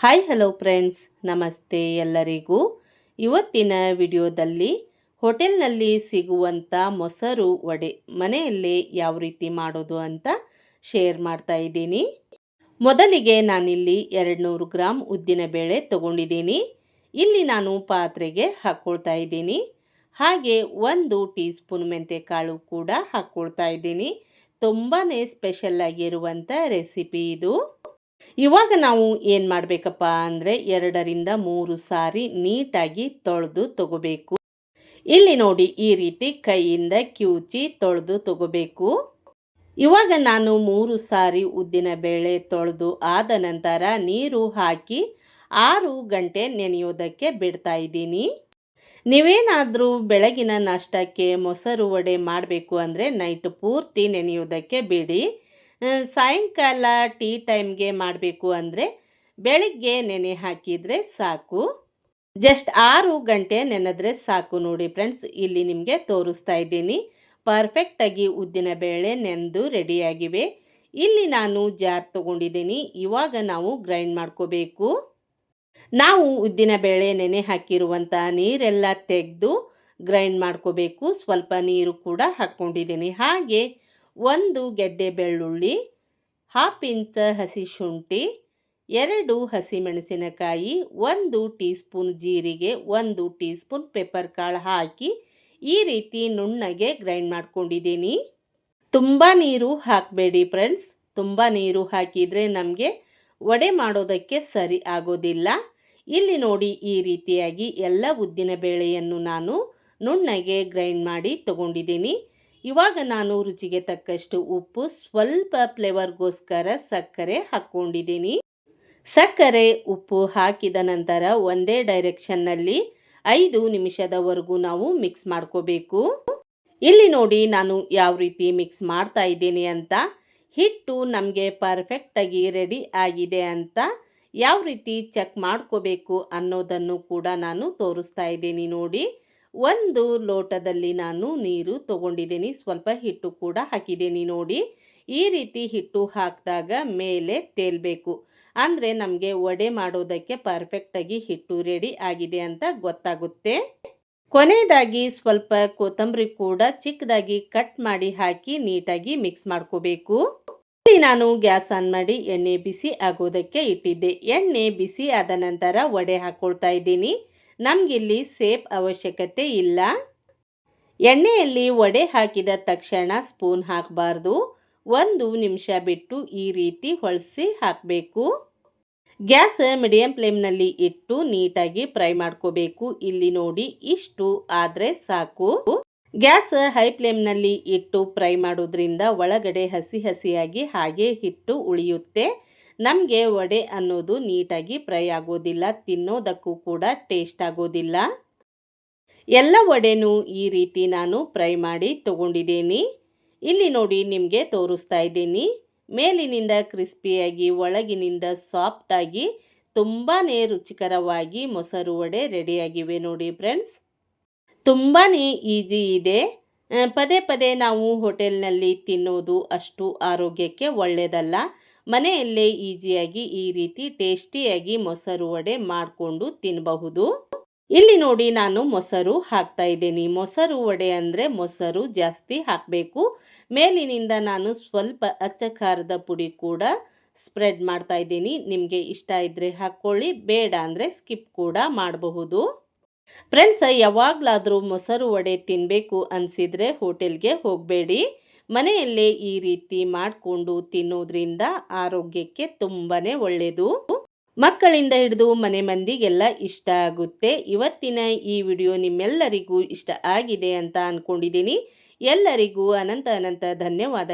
Hi hello friends ನಮಸ್ತೆ ಎಲ್ಲರಿಗೂ. ಇವತ್ತಿನ ವಿಡಿಯೋದಲ್ಲಿ ಹೋಟೆಲ್ನಲ್ಲಿ ಸಿಗುವಂಥ ಮೊಸರು ವಡೆ ಮನೆಯಲ್ಲೇ ಯಾವ ರೀತಿ ಮಾಡೋದು ಅಂತ ಶೇರ್ ಮಾಡ್ತಾ ಇದ್ದೀನಿ. ಮೊದಲಿಗೆ ನಾನಿಲ್ಲಿ ಎರಡು ನೂರು ಗ್ರಾಮ್ ಉದ್ದಿನಬೇಳೆ ತಗೊಂಡಿದ್ದೀನಿ. ಇಲ್ಲಿ ನಾನು ಪಾತ್ರೆಗೆ ಹಾಕ್ಕೊಳ್ತಾ ಇದ್ದೀನಿ. ಹಾಗೆ ಒಂದು ಟೀ ಸ್ಪೂನ್ ಮೆಂತೆಕಾಳು ಕೂಡ ಹಾಕ್ಕೊಳ್ತಾ ಇದ್ದೀನಿ. ತುಂಬಾ ಸ್ಪೆಷಲ್ ಆಗಿರುವಂಥ ರೆಸಿಪಿ ಇದು. ಇವಾಗ ನಾವು ಏನು ಮಾಡಬೇಕಪ್ಪ ಅಂದರೆ ಎರಡರಿಂದ ಮೂರು ಸಾರಿ ನೀಟಾಗಿ ತೊಳೆದು ತಗೋಬೇಕು. ಇಲ್ಲಿ ನೋಡಿ ಈ ರೀತಿ ಕೈಯಿಂದ ಕಿವುಚಿ ತೊಳೆದು ತಗೋಬೇಕು. ಇವಾಗ ನಾನು ಮೂರು ಸಾರಿ ಉದ್ದಿನ ಬೇಳೆ ತೊಳೆದು ಆದ ನಂತರ ನೀರು ಹಾಕಿ ಆರು ಗಂಟೆ ನೆನೆಯೋದಕ್ಕೆ ಬಿಡ್ತಾ ಇದ್ದೀನಿ. ನೀವೇನಾದರೂ ಬೆಳಗಿನ ನಾಷ್ಟಕ್ಕೆ ಮೊಸರು ವಡೆ ಮಾಡಬೇಕು ಅಂದರೆ ನೈಟ್ ಪೂರ್ತಿ ನೆನೆಯೋದಕ್ಕೆ ಬಿಡಿ. ಸಾಯಂಕಾಲ ಟೀ ಟೈಮ್ಗೆ ಮಾಡಬೇಕು ಅಂದರೆ ಬೆಳಿಗ್ಗೆ ನೆನೆ ಹಾಕಿದರೆ ಸಾಕು. ಜಸ್ಟ್ ಆರು ಗಂಟೆ ನೆನೆದ್ರೆ ಸಾಕು ನೋಡಿ ಫ್ರೆಂಡ್ಸ್, ಇಲ್ಲಿ ನಿಮಗೆ ತೋರಿಸ್ತಾ ಇದ್ದೀನಿ. ಪರ್ಫೆಕ್ಟಾಗಿ ಉದ್ದಿನ ಬೇಳೆ ನೆಂದು ರೆಡಿಯಾಗಿವೆ. ಇಲ್ಲಿ ನಾನು ಜಾರ್ ತೊಗೊಂಡಿದ್ದೀನಿ. ಇವಾಗ ನಾವು ಗ್ರೈಂಡ್ ಮಾಡ್ಕೋಬೇಕು. ನಾವು ಉದ್ದಿನ ಬೇಳೆ ನೆನೆ ಹಾಕಿರುವಂಥ ನೀರೆಲ್ಲ ತೆಗೆದು ಗ್ರೈಂಡ್ ಮಾಡ್ಕೋಬೇಕು. ಸ್ವಲ್ಪ ನೀರು ಕೂಡ ಹಾಕ್ಕೊಂಡಿದ್ದೀನಿ ಹಾಗೆ ಒಂದು ಗೆಡ್ಡೆ ಬೆಳ್ಳುಳ್ಳಿ ಹಾಫ್ ಇಂಚ್ ಹಸಿ ಶುಂಠಿ, ಎರಡು ಹಸಿಮೆಣಸಿನಕಾಯಿ ಒಂದು ಟೀ ಸ್ಪೂನ್ ಜೀರಿಗೆ, ಒಂದು ಟೀ ಸ್ಪೂನ್ ಪೆಪ್ಪರ್ ಕಾಳು ಹಾಕಿ ಈ ರೀತಿ ನುಣ್ಣಗೆ ಗ್ರೈಂಡ್ ಮಾಡ್ಕೊಂಡಿದ್ದೀನಿ. ತುಂಬ ನೀರು ಹಾಕಬೇಡಿ ಫ್ರೆಂಡ್ಸ್ ತುಂಬ ನೀರು ಹಾಕಿದರೆ ನಮಗೆ ವಡೆ ಮಾಡೋದಕ್ಕೆ ಸರಿ ಆಗೋದಿಲ್ಲ. ಇಲ್ಲಿ ನೋಡಿ ಈ ರೀತಿಯಾಗಿ ಎಲ್ಲ ಉದ್ದಿನ ಬೇಳೆಯನ್ನು ನಾನು ನುಣ್ಣಗೆ ಗ್ರೈಂಡ್ ಮಾಡಿ ತಗೊಂಡಿದ್ದೀನಿ. ಇವಾಗ ನಾನು ರುಚಿಗೆ ತಕ್ಕಷ್ಟು ಉಪ್ಪು, ಸ್ವಲ್ಪ ಫ್ಲೇವರ್ಗೋಸ್ಕರ ಸಕ್ಕರೆ ಹಾಕ್ಕೊಂಡಿದ್ದೀನಿ. ಸಕ್ಕರೆ, ಉಪ್ಪು ಹಾಕಿದ ನಂತರ ಒಂದೇ ಡೈರೆಕ್ಷನ್ನಲ್ಲಿ ಐದು ನಿಮಿಷದವರೆಗೂ ನಾವು ಮಿಕ್ಸ್ ಮಾಡ್ಕೋಬೇಕು. ಇಲ್ಲಿ ನೋಡಿ ನಾನು ಯಾವ ರೀತಿ ಮಿಕ್ಸ್ ಮಾಡ್ತಾ ಇದ್ದೀನಿ ಅಂತ. ಹಿಟ್ಟು ನಮಗೆ ಪರ್ಫೆಕ್ಟಾಗಿ ರೆಡಿ ಆಗಿದೆ ಅಂತ. ಯಾವ ರೀತಿ ಚೆಕ್ ಮಾಡ್ಕೋಬೇಕು ಅನ್ನೋದನ್ನು ಕೂಡ ನಾನು ತೋರಿಸ್ತಾ ಇದ್ದೀನಿ ನೋಡಿ. ಒಂದು ಲೋಟದಲ್ಲಿ ನಾನು ನೀರು ತಗೊಂಡಿದ್ದೀನಿ. ಸ್ವಲ್ಪ ಹಿಟ್ಟು ಕೂಡ ಹಾಕಿದ್ದೀನಿ ನೋಡಿ. ಈ ರೀತಿ ಹಿಟ್ಟು ಹಾಕಿದಾಗ ಮೇಲೆ ತೇಲ್ಬೇಕು ಅಂದರೆ ನಮಗೆ ವಡೆ ಮಾಡೋದಕ್ಕೆ ಪರ್ಫೆಕ್ಟಾಗಿ ಹಿಟ್ಟು ರೆಡಿ ಆಗಿದೆ ಅಂತ ಗೊತ್ತಾಗುತ್ತೆ. ಕೊನೆಯದಾಗಿ ಸ್ವಲ್ಪ ಕೊತ್ತಂಬರಿ ಕೂಡ ಚಿಕ್ಕದಾಗಿ ಕಟ್ ಮಾಡಿ ಹಾಕಿ ನೀಟಾಗಿ ಮಿಕ್ಸ್ ಮಾಡ್ಕೋಬೇಕು. ಇಲ್ಲಿ ನಾನು ಗ್ಯಾಸ್ ಆನ್ ಮಾಡಿ ಎಣ್ಣೆ ಬಿಸಿ ಆಗೋದಕ್ಕೆ ಇಟ್ಟಿದ್ದೆ. ಎಣ್ಣೆ ಬಿಸಿ ಆದ ನಂತರ ವಡೆ ಹಾಕ್ಕೊಳ್ತಾ ಇದ್ದೀನಿ. ನಮಗಿಲ್ಲಿ ಸೇಪ್ ಅವಶ್ಯಕತೆ ಇಲ್ಲ. ಎಣ್ಣೆಯಲ್ಲಿ ವಡೆ ಹಾಕಿದ ತಕ್ಷಣ ಸ್ಪೂನ್ ಹಾಕಬಾರ್ದು. ಒಂದು ನಿಮಿಷ ಬಿಟ್ಟು ಈ ರೀತಿ ಹೊಳಸಿ ಹಾಕಬೇಕು. ಗ್ಯಾಸ್ ಮೀಡಿಯಂ ಫ್ಲೇಮ್ನಲ್ಲಿ ಇಟ್ಟು ನೀಟಾಗಿ ಫ್ರೈ ಮಾಡ್ಕೋಬೇಕು. ಇಲ್ಲಿ ನೋಡಿ ಇಷ್ಟು ಆದರೆ ಸಾಕು. ಗ್ಯಾಸ್ ಹೈ ಫ್ಲೇಮ್ನಲ್ಲಿ ಇಟ್ಟು ಫ್ರೈ ಮಾಡೋದ್ರಿಂದ ಒಳಗಡೆ ಹಸಿ ಹಸಿಯಾಗಿ ಹಾಗೆ ಹಿಟ್ಟು ಉಳಿಯುತ್ತೆ. ನಮಗೆ ವಡೆ ಅನ್ನೋದು ನೀಟಾಗಿ ಫ್ರೈ ಆಗೋದಿಲ್ಲ, ತಿನ್ನೋದಕ್ಕೂ ಕೂಡ ಟೇಸ್ಟ್ ಆಗೋದಿಲ್ಲ. ಎಲ್ಲ ವಡೆನೂ ಈ ರೀತಿ ನಾನು ಫ್ರೈ ಮಾಡಿ ತಗೊಂಡಿದ್ದೀನಿ. ಇಲ್ಲಿ ನೋಡಿ ನಿಮಗೆ ತೋರಿಸ್ತಾ ಇದ್ದೀನಿ. ಮೇಲಿನಿಂದ ಕ್ರಿಸ್ಪಿಯಾಗಿ, ಒಳಗಿನಿಂದ ಸಾಫ್ಟಾಗಿ ತುಂಬಾ ರುಚಿಕರವಾಗಿ ಮೊಸರು ವಡೆ ರೆಡಿಯಾಗಿವೆ ನೋಡಿ ಫ್ರೆಂಡ್ಸ್. ತುಂಬಾ ಈಜಿ ಇದೆ. ಪದೇ ಪದೇ ನಾವು ಹೋಟೆಲ್ನಲ್ಲಿ ತಿನ್ನೋದು ಅಷ್ಟು ಆರೋಗ್ಯಕ್ಕೆ ಒಳ್ಳೆಯದಲ್ಲ ಮನೆಯಲ್ಲೇ ಈಸಿಯಾಗಿ, ಈ ರೀತಿ ಟೇಸ್ಟಿಯಾಗಿ ಮೊಸರು ವಡೆ ಮಾಡಿಕೊಂಡು ತಿನ್ನಬಹುದು ಇಲ್ಲಿ ನೋಡಿ ನಾನು ಮೊಸರು ಹಾಕ್ತಾ ಇದ್ದೀನಿ. ಮೊಸರು ವಡೆ ಅಂದರೆ ಮೊಸರು ಜಾಸ್ತಿ ಹಾಕಬೇಕು. ಮೇಲಿನಿಂದ ನಾನು ಸ್ವಲ್ಪ ಅಚ್ಚ ಖಾರದ ಪುಡಿ ಕೂಡ ಸ್ಪ್ರೆಡ್ ಮಾಡ್ತಾ ಇದ್ದೀನಿ. ನಿಮಗೆ ಇಷ್ಟ ಇದ್ದರೆ ಹಾಕ್ಕೊಳ್ಳಿ, ಬೇಡ ಅಂದರೆ ಸ್ಕಿಪ್ ಕೂಡ ಮಾಡಬಹುದು. ಫ್ರೆಂಡ್ಸ್, ಯಾವಾಗಲಾದರೂ ಮೊಸರು ವಡೆ ತಿನ್ನಬೇಕು ಅನಿಸಿದರೆ ಹೋಟೆಲ್ಗೆ ಹೋಗಬೇಡಿ. ಮನೆಯಲ್ಲೇ ಈ ರೀತಿ ಮಾಡಿಕೊಂಡು ತಿನ್ನೋದ್ರಿಂದ ಆರೋಗ್ಯಕ್ಕೆ ತುಂಬಾ ಒಳ್ಳೆಯದು ಮಕ್ಕಳಿಂದ ಹಿಡಿದು ಮನೆ ಮಂದಿಗೆಲ್ಲ ಇಷ್ಟ ಆಗುತ್ತೆ. ಇವತ್ತಿನ ಈ ವಿಡಿಯೋ ನಿಮ್ಮೆಲ್ಲರಿಗೂ ಇಷ್ಟ ಆಗಿದೆ ಅಂತ ಅಂದ್ಕೊಂಡಿದ್ದೀನಿ ಎಲ್ಲರಿಗೂ ಅನಂತ ಅನಂತ ಧನ್ಯವಾದ.